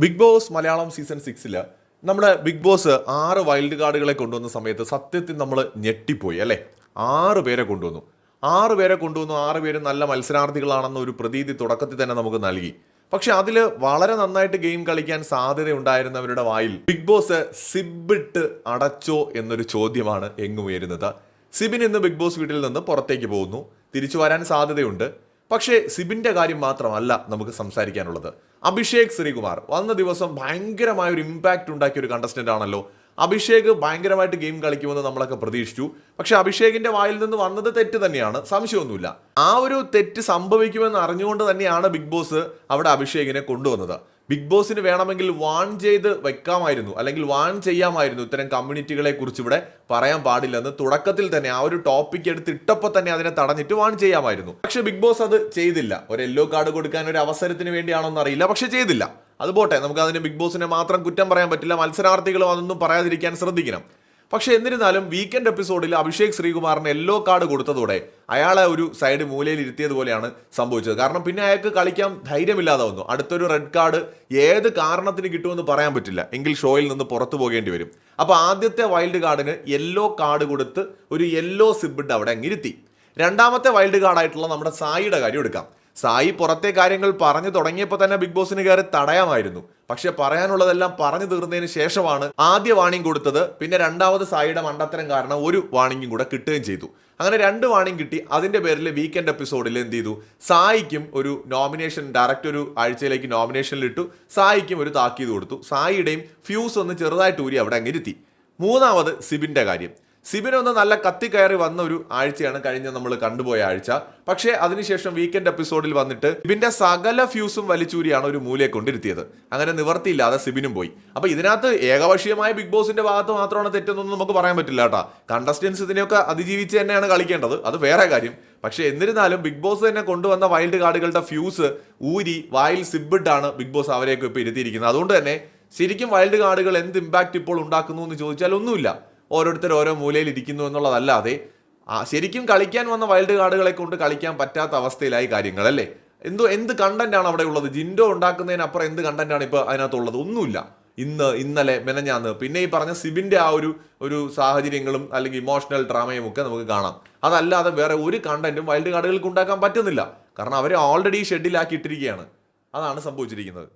Big boss Malayalam season സിക്സിൽ നമ്മുടെ Bigg Boss ആറ് വൈൽഡ് കാർഡുകളെ കൊണ്ടുവന്ന സമയത്ത് സത്യത്തിൽ നമ്മൾ ഞെട്ടിപ്പോയി അല്ലേ? ആറ് പേരെ കൊണ്ടുവന്നു. ആറ് പേരെ കൊണ്ടുവന്നു ആറ് പേര് നല്ല മത്സരാർത്ഥികളാണെന്ന ഒരു പ്രതീതി തുടക്കത്തിൽ തന്നെ നമുക്ക് നൽകി. പക്ഷെ അതിൽ വളരെ നന്നായിട്ട് ഗെയിം കളിക്കാൻ സാധ്യത ഉണ്ടായിരുന്നവരുടെ വായിൽ ബിഗ് ബോസ് സിബിട്ട് അടച്ചോ എന്നൊരു ചോദ്യമാണ് എങ്ങുയരുന്നത് സിബിൻ ഇന്ന് ബിഗ് ബോസ് വീട്ടിൽ നിന്ന് പുറത്തേക്ക് പോകുന്നു. തിരിച്ചു വരാൻ സാധ്യതയുണ്ട്. പക്ഷേ സിബിന്റെ കാര്യം മാത്രമല്ല നമുക്ക് സംസാരിക്കാനുള്ളത്. അഭിഷേക് ശ്രീകുമാർ വന്ന ദിവസം ഭയങ്കരമായ ഒരു ഇമ്പാക്റ്റ് ഉണ്ടാക്കിയ ഒരു കണ്ടസ്റ്റന്റ് ആണല്ലോ. അഭിഷേക് ഭയങ്കരമായിട്ട് ഗെയിം കളിക്കുമെന്ന് നമ്മളൊക്കെ പ്രതീക്ഷിച്ചു. പക്ഷേ അഭിഷേകിന്റെ വായിൽ നിന്ന് വന്നത് തെറ്റ് തന്നെയാണ്. സംശയമൊന്നുമില്ല. ആ ഒരു തെറ്റ് സംഭവിക്കുമെന്ന് അറിഞ്ഞുകൊണ്ട് തന്നെയാണ് ബിഗ് ബോസ് അവിടെ അഭിഷേകിനെ കൊണ്ടുവന്നത്. ബിഗ് ബോസിന് വേണമെങ്കിൽ വാൺ ചെയ്ത് വെക്കാമായിരുന്നു അല്ലെങ്കിൽ വാൺ ചെയ്യാമായിരുന്നു ഇത്തരം കമ്മ്യൂണിറ്റികളെ കുറിച്ച് ഇവിടെ പറയാൻ പാടില്ലെന്ന് തുടക്കത്തിൽ തന്നെ ആ ഒരു ടോപ്പിക് എടുത്ത് ഇട്ടപ്പോൾ തന്നെ അതിനെ തടഞ്ഞിട്ട് വാൺ ചെയ്യാമായിരുന്നു. പക്ഷെ ബിഗ് ബോസ് അത് ചെയ്തില്ല. ഒരു യെല്ലോ കാർഡ് കൊടുക്കാൻ ഒരു അവസരത്തിന് വേണ്ടിയാണോന്ന് അറിയില്ല പക്ഷെ ചെയ്തില്ല. അത് പോട്ടെ നമുക്ക് അതിന് ബിഗ് ബോസിനെ മാത്രം കുറ്റം പറയാൻ പറ്റില്ല മത്സരാർത്ഥികളും അതൊന്നും പറയാതിരിക്കാൻ ശ്രദ്ധിക്കണം. പക്ഷെ എന്നിരുന്നാലും വീക്കെൻഡ് എപ്പിസോഡിൽ അഭിഷേക് ശ്രീകുമാറിന് യെല്ലോ കാർഡ് കൊടുത്തതോടെ അയാളെ ഒരു സൈഡ് മൂലയിൽ ഇരുത്തിയതുപോലെയാണ് സംഭവിച്ചത്. കാരണം പിന്നെ അയാൾക്ക് കളിക്കാൻ ധൈര്യമില്ലാതെ വന്നു. അടുത്തൊരു റെഡ് കാർഡ് ഏത് കാരണത്തിന് കിട്ടുമെന്ന് പറയാൻ പറ്റില്ല. എങ്കിൽ ഷോയിൽ നിന്ന് പുറത്തു പോകേണ്ടി വരും. അപ്പോൾ ആദ്യത്തെ വൈൽഡ് കാർഡിന് യെല്ലോ കാർഡ് കൊടുത്ത് ഒരു യെല്ലോ സിബിഡ് അവിടെ അങ്ങിരുത്തി രണ്ടാമത്തെ വൈൽഡ് കാർഡായിട്ടുള്ള നമ്മുടെ സായിയുടെ കാര്യം എടുക്കാം. സായി പുറത്തെ കാര്യങ്ങൾ പറഞ്ഞു തുടങ്ങിയപ്പോൾ തന്നെ ബിഗ് ബോസിന് കയറി തടയാമായിരുന്നു. പക്ഷെ പറയാനുള്ളതെല്ലാം പറഞ്ഞു തീർന്നതിന് ശേഷമാണ് ആദ്യ വാണിംഗ് കൊടുത്തത്. പിന്നെ രണ്ടാമത് സായിയുടെ മണ്ടത്തരം കാരണം ഒരു വാണിംഗും കൂടെ കിട്ടുകയും ചെയ്തു. അങ്ങനെ രണ്ട് വാണിംഗ് കിട്ടി. അതിന്റെ പേരിൽ വീക്കെൻഡ് എപ്പിസോഡിൽ എന്ത് ചെയ്തു? സായിക്കും ഒരു നോമിനേഷൻ ഡയറക്റ്റ് ഒരു ആഴ്ചയിലേക്ക് നോമിനേഷനിൽ ഇട്ടു. സായിക്കും ഒരു താക്കീത് കൊടുത്തു. സായിയുടെയും ഫ്യൂസ് ഒന്ന് ചെറുതായിട്ട് ഊരി അവിടെ അങ്ങിരുത്തി മൂന്നാമത് സിബിന്റെ കാര്യം. സിബിൻ നല്ല കത്തി കയറി വന്ന ഒരു ആഴ്ചയാണ് കഴിഞ്ഞ നമ്മൾ കണ്ടുപോയ ആഴ്ച. പക്ഷേ അതിനുശേഷം വീക്കെൻഡ് എപ്പിസോഡിൽ വന്നിട്ട് സിബിന്റെ സകല ഫ്യൂസും വലിച്ചൂരിയാണ് ഒരു മൂലയെ കൊണ്ടിരുത്തിയത്. അങ്ങനെ നിവർത്തിയില്ലാതെ സിബിനും പോയി. അപ്പൊ ഇതിനകത്ത് ഏകപക്ഷീയമായ ബിഗ് ബോസിന്റെ ഭാഗത്ത് മാത്രമാണ് തെറ്റെന്നൊന്നും നമുക്ക് പറയാൻ പറ്റില്ല കേട്ടാ. കണ്ടസ്റ്റൻസ് ഇതിനെയൊക്കെ അതിജീവിച്ച് തന്നെയാണ് കളിക്കേണ്ടത്. അത് വേറെ കാര്യം. പക്ഷേ എന്നിരുന്നാലും ബിഗ് ബോസ് തന്നെ കൊണ്ടുവന്ന വൈൽഡ് കാർഡുകളുടെ ഫ്യൂസ് ഊരി വായിൽ സിബിഡാണ് ബിഗ് ബോസ് അവരെയൊക്കെ ഇപ്പോൾ ഇരുത്തിയിരിക്കുന്നത്. അതുകൊണ്ട് തന്നെ ശരിക്കും വൈൽഡ് കാർഡുകൾ എന്ത് ഇമ്പാക്റ്റ് ഇപ്പോൾ ഉണ്ടാക്കുന്നു എന്ന് ചോദിച്ചാൽ ഒന്നുമില്ല. ഓരോരുത്തർ ഓരോ മൂലയിൽ ഇരിക്കുന്നു എന്നുള്ളതല്ലാതെ ശരിക്കും കളിക്കാൻ വന്ന വൈൽഡ് കാർഡുകളെ കൊണ്ട് കളിക്കാൻ പറ്റാത്ത അവസ്ഥയിലായി കാര്യങ്ങൾ അല്ലേ? എന്തോ എന്ത് കണ്ടന്റ് ആണ് അവിടെ ഉള്ളത്? ജിൻഡോ ഉണ്ടാക്കുന്നതിനപ്പുറം എന്ത് കണ്ടന്റ് ആണ് ഇപ്പോൾ അതിനകത്തുള്ളത് ഒന്നുമില്ല. ഇന്ന് ഇന്നലെ മെനഞ്ഞാന്ന് പിന്നെ ഈ പറഞ്ഞ സിബിന്റെ ആ ഒരു ഒരു സാഹചര്യങ്ങളും അല്ലെങ്കിൽ ഇമോഷണൽ ഡ്രാമയും ഒക്കെ നമുക്ക് കാണാം. അതല്ലാതെ വേറെ ഒരു കണ്ടന്റും വൈൽഡ് കാർഡുകൾക്ക് ഉണ്ടാക്കാൻ പറ്റുന്നില്ല. കാരണം അവർ ഓൾറെഡി ഷെഡിലാക്കി ഇട്ടിരിക്കുകയാണ് അതാണ് സംഭവിച്ചിരിക്കുന്നത്.